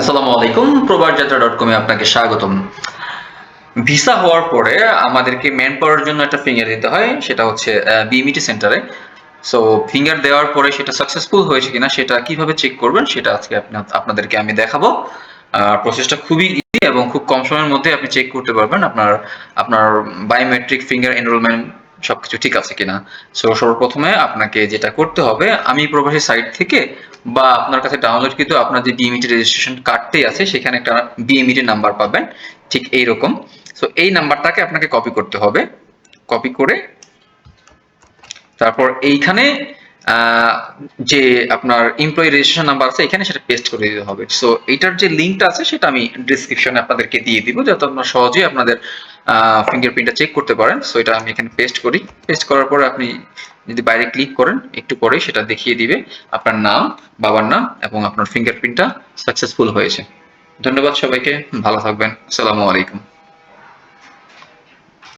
আসসালামু আলাইকুম ডট কমে আপনাকে স্বাগতম। ভিসা হওয়ার পরে আমাদেরকে ম্যান জন্য একটা ফিঙ্গার দিতে হয়, সেটা হচ্ছে সেন্টারে সো ফিঙ্গার দেওয়ার পরে সেটা সাকসেসফুল হয়েছে কিনা সেটা কীভাবে চেক করবেন সেটা আজকে আপনাদেরকে আমি দেখাবো। প্রসেসটা খুবই ইজি এবং খুব কম সময়ের মধ্যে আপনি চেক করতে পারবেন আপনার আপনার বায়োমেট্রিক ফিঙ্গার এনরোলমেন্ট সবকিছু ঠিক আছে কিনা? সো সর্বপ্রথমে আপনাকে যেটা করতে হবে, আমি প্রবাসী সাইট থেকে বা আপনার কাছে ডাউনলোড কিন্তু আপনার যে বিএমইটি রেজিস্ট্রেশন কার্ডটি আছে, সেখানে একটা বিএমইটি নাম্বার পাবেন। ঠিক এইরকম। সো এই নাম্বারটাকে আপনাকে কপি করতে হবে। কপি করে তারপর এইখানে যে আপনার এমপ্লয়ি রেজিস্ট্রেশন নাম্বার আছে, এখানে সেটা পেস্ট করে দিতে হবে। সো এইটার যে লিঙ্কটা আছে, সেটা আমি ডিসক্রিপশনে আপনাদেরকে দিয়ে দিব, যাতে আপনারা সহজেই আপনাদের ফিঙ্গারপ্রিন্টটা চেক করতে পারেন। সো এটা আমি এখানে পেস্ট করি। পেস্ট করার পরে আপনি যদি বাইরে ক্লিক করেন, একটু পরেই সেটা দেখিয়ে দিবে আপনার নাম, বাবার নাম এবং আপনার ফিঙ্গারপ্রিন্টটা সাকসেসফুল হয়েছে। ধন্যবাদ সবাইকে। ভালো থাকবেন। আসসালামু আলাইকুম।